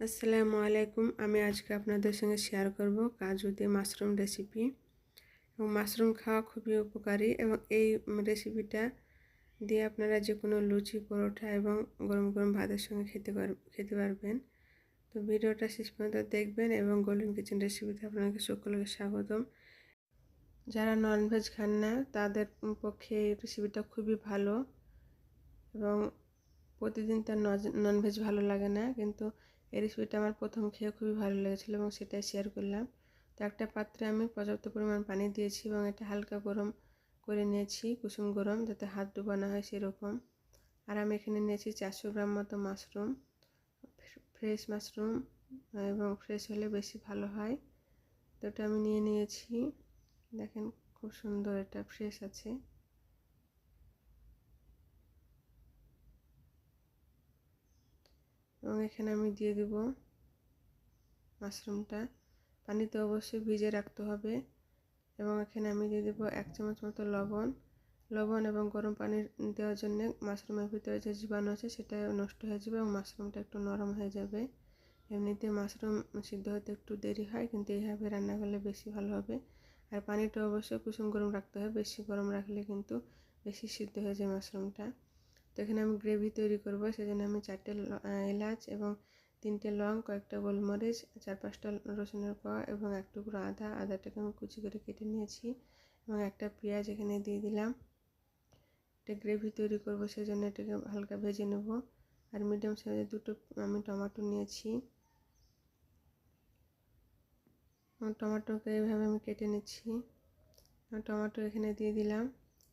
আসসালামু আলাইকুম। আমি আজকে আপনাদের সঙ্গে শেয়ার করব কাজু দিয়ে মাশরুম রেসিপি এবং মাশরুম খাওয়া খুবই উপকারী এবং এই রেসিপিটা দিয়ে আপনারা যে কোনো লুচি, পরোটা এবং গরম গরম ভাতের সঙ্গে খেতে পার, খেতে পারবেন। তো ভিডিওটা শেষ পর্যন্ত দেখবেন এবং গোল্ডেন কিচেন রেসিপিতে আপনাকে সকলকে স্বাগতম। যারা ননভেজ খান না, তাদের পক্ষে এই রেসিপিটা খুবই ভালো এবং প্রতিদিন তার ননভেজ ভালো লাগে না। কিন্তু এই রেসিপিটা আমার প্রথম খেয়ে খুবই ভালো লেগেছিলো এবং সেটাই শেয়ার করলাম। তো একটা পাত্রে আমি পর্যাপ্ত পরিমাণ পানি দিয়েছি এবং এটা হালকা গরম করে নিয়েছি, কুসুম গরম, যাতে হাত ডুবানো হয় সেরকম। আর আমি এখানে নিয়েছি চারশো গ্রাম মতো মাশরুম ফ্রেশ মাশরুম এবং ফ্রেশ হলে বেশি ভালো হয়। তো এটা আমি নিয়ে নিয়েছি। দেখেন খুব সুন্দর এটা ফ্রেশ আছে। এবং এখানে আমি দিয়ে দেব মাশরুমটা। পানিতে অবশ্যই ভিজে রাখতে হবে এবং এখানে আমি দিয়ে দেবো এক চামচ মতো লবণ। লবণ এবং গরম পানি দেওয়ার জন্য মাশরুমের ভিতরে যে জীবাণু আছে সেটা নষ্ট হয়ে যাবে এবং মাশরুমটা একটু নরম হয়ে যাবে। এমনিতে মাশরুম সিদ্ধ হতে একটু দেরি হয় কিন্তু এইভাবে রান্না করলে বেশি ভালো হবে। আর পানিটা অবশ্যই কুসুম গরম রাখতে হবে। বেশি গরম রাখলে কিন্তু বেশি সিদ্ধ হয়ে যায় মাশরুমটা। তো এখানে আমি গ্রেভি তৈরি করব, সেজন্য আমি চারটে এলাচ এবং তিনটে লং, কয়েকটা গোলমরিচ, চার পাঁচটা রসুনের কোয়া এবং এক টুকরো আদা। আদাটাকে আমি কুচি করে কেটে নিয়েছি এবং একটা পেঁয়াজ এখানে দিয়ে দিলাম। এটা গ্রেভি তৈরি করব, সেজন্য এটাকে হালকা ভেজে নেব। আর মিডিয়াম সাইজে দুটো, আমি টমাটো নিয়েছি। টমেটোকে এইভাবে আমি কেটে নিচ্ছি। টমেটো এখানে দিয়ে দিলাম।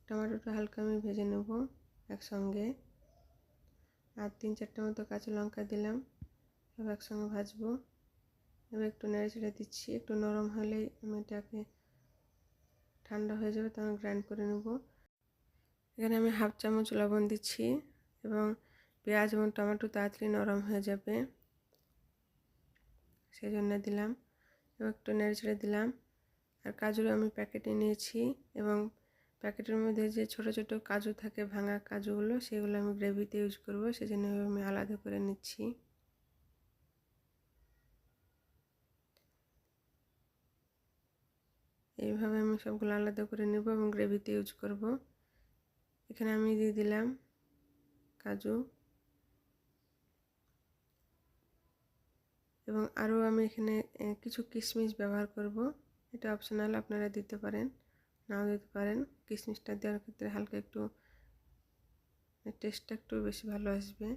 টমেটোটা হালকা আমি ভেজে নেব। একসঙ্গে। আর তিন চারটে মতো কাঁচা লঙ্কা দিলাম। সব একসঙ্গে ভাজবো। এবার একটু নেড়ে চেড়ে দিচ্ছি। একটু নরম হলেই আমি এটাকে ঠান্ডা হয়ে যাবে তখন গ্রাইন্ড করে নেব। এখানে আমি হাফ চামচ লবণ দিচ্ছি এবং পেঁয়াজ এবং টমেটো তাড়াতাড়ি নরম হয়ে যাবে। সেই জন্য দিলাম। এবং একটু নেড়ে চেড়ে দিলাম। আর কাজু আমি প্যাকেটে নিয়েছি এবং প্যাকেটের মধ্যে যে ছোট ছোট কাজু থাকে, ভাঙা কাজুগুলো, সেগুলো আমি গ্রেভিতে ইউজ করব, সেজন্য আমি আলাদা করে নিচ্ছি। এইভাবে আমি সবগুলো আলাদা করে নেব এবং গ্রেভিতে ইউজ করব। এখানে আমি দিয়ে দিলাম কাজু। এবং আরও আমি এখানে কিছু কিশমিশ ব্যবহার করব। এটা অপশনাল আপনারা দিতে পারেন। নাও দিতে পারেন। কিশমিশটা দেওয়ার ক্ষেত্রে হালকা একটু টেস্টটা একটু বেশি ভালো আসবে।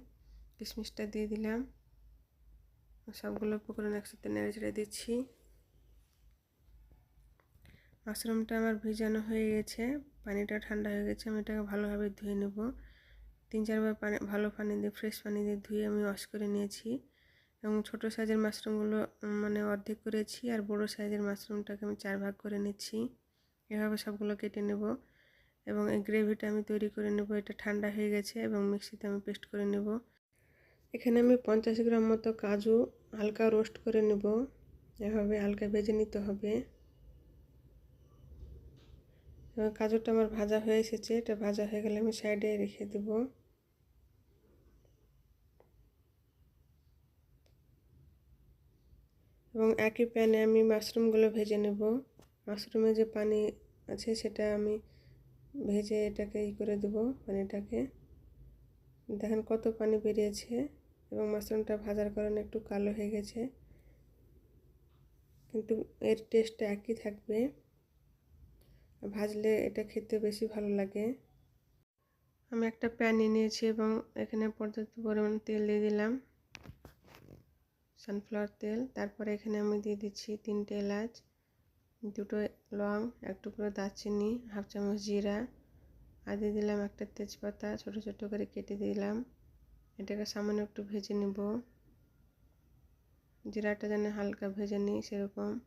কিশমিশটা দিয়ে দিলাম। সবগুলো উপকরণ একসাথে নেড়ে চেড়ে দিচ্ছি। মাশরুমটা আমার ভিজানো হয়ে গেছে, পানিটা ঠান্ডা হয়ে গেছে, আমি এটাকে ভালোভাবে ধুয়ে নেব। তিন চারবার পানি, ভালো পানি দিয়ে ফ্রেশ পানি দিয়ে ধুয়ে আমি ওয়াশ করে নিয়েছি। এবং ছোটো সাইজের মাশরুমগুলো মানে অর্ধেক করেছি আর বড় সাইজের মাশরুমটাকে আমি চার ভাগ করে নিচ্ছি। এভাবে সবগুলো কেটে নেব এবং এই গ্রেভিটা আমি তৈরি করে নেব। এটা ঠান্ডা হয়ে গেছে এবং মিক্সিতে আমি পেস্ট করে নেব। এখানে আমি পঞ্চাশ গ্রাম মতো কাজু হালকা রোস্ট করে নেব। এভাবে হালকা ভেজে নিতে হবে। এবং কাজুটা আমার ভাজা হয়ে এসেছে। এটা ভাজা হয়ে গেলে আমি সাইডে রেখে দেব। এবং একই প্যানে আমি মাশরুমগুলো ভেজে নেব। মাশরুমে যে পানি আছে সেটা আমি ভেজে এটাকে ই করে দেবো পানিটাকে। দেখেন কত পানি বেরিয়েছে এবং মাশরুমটা ভাজার কারণে একটু কালো হয়ে গেছে। কিন্তু এর টেস্টটা একই থাকবে। ভাজলে এটা খেতে বেশি ভালো লাগে। আমি একটা প্যান নিয়েছি এবং এখানে পর্যাপ্ত পরিমাণ তেল দিয়ে দিলাম। সানফ্লাওয়ার তেল। তারপরে এখানে আমি দিয়ে দিচ্ছি তিনটে এলাচ। দুটো লং এক টুকরো দারচিনি, হাফ চামচ জিরা, আর দিয়ে দিলাম একটা তেজপাতা, ছোট ছোট করে কেটে দিলাম। এটাকে সামান্য একটু ভেজে নেব। জিরাটা যেন হালকা ভেজে নিই সেরকম।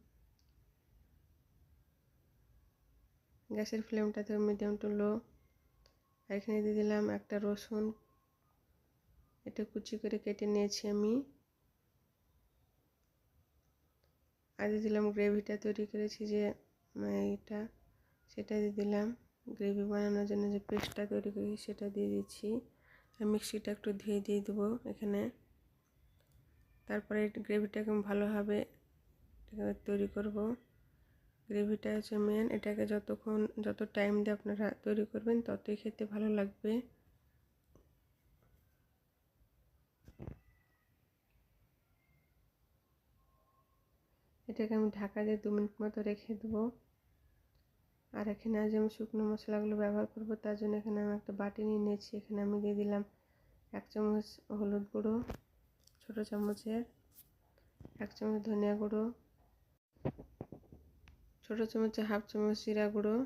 গ্যাসের ফ্লেমটা তো মিডিয়াম টু লো। আর এখানে দিয়ে দিলাম একটা রসুন। এটা কুচি করে কেটে নিয়েছি আমি। আর দিয়ে দিলাম গ্রেভিটা তৈরি করেছি যে এটা, সেটা দিয়ে দিলাম। গ্রেভি বানানোর জন্য যে পেস্টটা তৈরি করেছি সেটা দিয়ে দিচ্ছি। আর মিক্সিটা একটু ধুয়ে দিয়ে দেবো এখানে। তারপরে গ্রেভিটাকে ভালোভাবে তৈরি করব। গ্রেভিটা হচ্ছে মেন এটাকে যতক্ষণ, যত টাইম দিয়ে আপনারা তৈরি করবেন, ততই খেতে ভালো লাগবে। এটাকে আমি ঢাকা দিয়ে দু মিনিট মতো রেখে দেবো। আর এখানে আজ আমি শুকনো মশলাগুলো ব্যবহার করব, তার জন্য এখানে আমি একটা বাটি নিয়ে নিয়েছি। এখানে আমি দিয়ে দিলাম এক চামচ হলুদ গুঁড়ো, ছোটো চামচের এক চামচ ধনিয়া গুঁড়ো, ছোটো চামচে হাফ চামচ জিরা গুঁড়ো,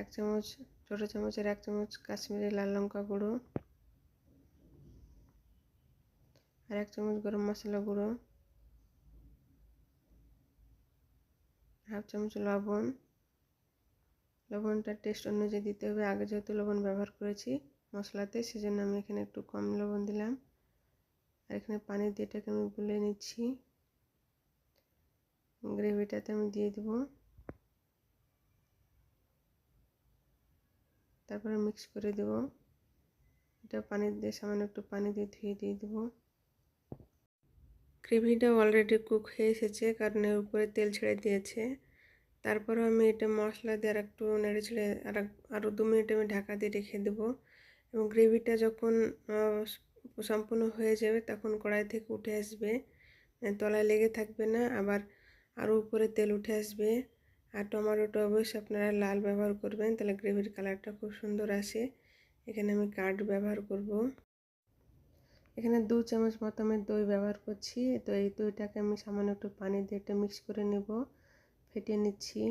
এক চামচ, ছোটো চামচের এক চামচ কাশ্মীরি লাল লঙ্কা গুঁড়ো আর এক চামচ গরম মশলা গুঁড়ো হাফ চামচ লবণ লবণটা টেস্ট অনুযায়ী দিতে হবে আগে যেহেতু লবণ ব্যবহার করেছি মশলাতে সেজন্য আমি এখানে একটু কম লবণ দিলাম আর এখানে পানি দিয়ে এটাকে আমি গুলে নিচ্ছি গ্রেভিটাতে আমি দিয়ে দেব তারপরে মিক্স করে দেব এটা পানি দিয়ে সামান্য একটু পানি দিয়ে ধুয়ে দিয়ে দেবো গ্রেভিটা অলরেডি কুক হয়ে এসেছে, কারণ এর উপরে তেল ছেড়ে দিয়েছে। তারপরও আমি এটা মশলা দিয়ে আর একটু নেড়ে ছেড়ে আর আরও দু মিনিট আমি ঢাকা দিয়ে রেখে দেবো। এবং গ্রেভিটা যখন সম্পূর্ণ হয়ে যাবে, তখন কড়াই থেকে উঠে আসবে। তলায় লেগে থাকবে না, আবার আরও উপরে তেল উঠে আসবে। আর টমেটোটা অবশ্যই আপনারা লাল ব্যবহার করবেন, তাহলে গ্রেভির কালারটা খুব সুন্দর আসে। এখানে আমি কার্ড ব্যবহার করব। এখানে দু চামচ মতো আমি দই ব্যবহার করছি। তো এই দইটাকে আমি সামান্য একটু পানি দিয়ে একটু মিক্স করে নেব, ফেটিয়ে নিচ্ছি।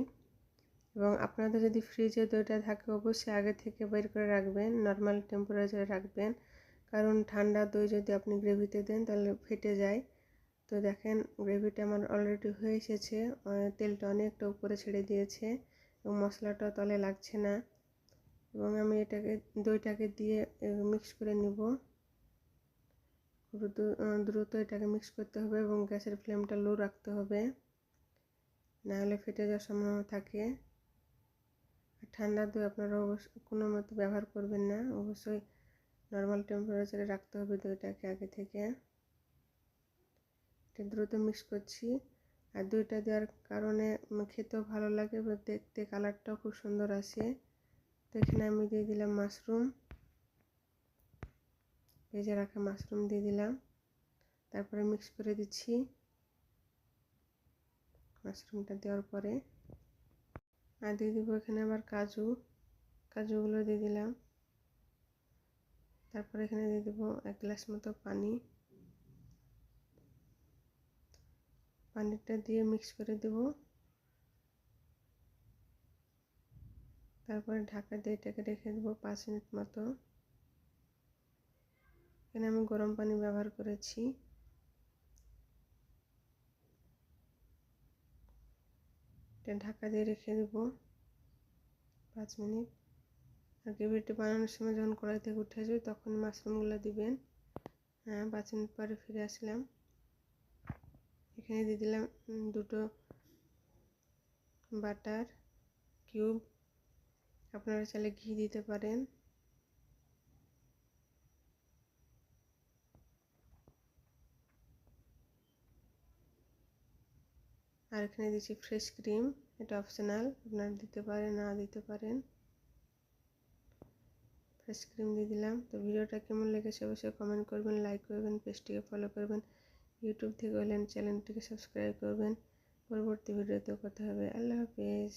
এবং আপনাদের যদি ফ্রিজে দইটা থাকে, অবশ্যই আগে থেকে বের করে রাখবেন নর্মাল টেম্পারেচারে রাখবেন। কারণ ঠান্ডা দই যদি আপনি গ্রেভিতে দেন, তাহলে ফেটে যায়। তো দেখেন, গ্রেভিটা আমার অলরেডি হয়ে এসেছে। তেলটা অনেকটা উপরে ছেড়ে দিয়েছে এবং মশলাটা তলে লাগছে না। এবং আমি এটাকে, দইটাকে দিয়ে মিক্স করে নিব। দ্রুত এটাকে মিক্স করতে হবে এবং গ্যাসের ফ্লেমটা লো রাখতে হবে। নাহলে ফেটে যাওয়ার সম্ভাবনা থাকে। আর ঠান্ডা দই আপনারা অবশ্যই কোনো মতো ব্যবহার করবেন না। অবশ্যই নর্মাল টেম্পারেচারে রাখতে হবে দইটাকে আগে থেকে। এটা দ্রুত মিক্স করছি। আর দইটা দেওয়ার কারণে খেতেও ভালো লাগে দেখতে কালারটাও খুব সুন্দর আসে। তো এখানে আমি দিয়ে দিলাম মাশরুম ভেজে রাখা মাশরুম দিয়ে দিলাম। তারপরে মিক্স করে দিচ্ছি মাশরুমটা দেওয়ার পরে। আর দিয়ে দিব এখানে আবার কাজু, কাজুগুলো দিয়ে দিলাম। তারপরে এখানে দিয়ে দেবো এক গ্লাস মতো পানি। পানিটা দিয়ে মিক্স করে দেব। তারপরে ঢাকা দিয়ে এটাকে রেখে দেবো পাঁচ মিনিট মতো। এখানে আমি গরম পানি ব্যবহার করেছি। এটা ঢাকা দিয়ে রেখে দেবো পাঁচ মিনিট। আর গ্রেভিটি বানানোর সময় যখন কড়াই থেকে উঠে আসবে তখন মাশরুমগুলো দিবেন। হ্যাঁ পাঁচ মিনিট পরে ফিরে আসলাম। এখানে দিয়ে দিলাম দুটো বাটার কিউব। আপনারা চাইলে ঘি দিতে পারেন। আর এখানে দিচ্ছি ফ্রেশ ক্রিম এটা অপশনাল আপনারা দিতে পারেন, না দিতে পারেন। ফ্রেশ ক্রিম দিয়ে দিলাম। তো ভিডিওটা কেমন লেগেছে অবশ্যই কমেন্ট করবেন লাইক করবেন, পেজটিকে ফলো করবেন ইউটিউব থেকে হলেন চ্যানেলটিকে সাবস্ক্রাইব করবেন। পরবর্তী ভিডিওতে কথা হবে। আল্লাহ হাফেজ।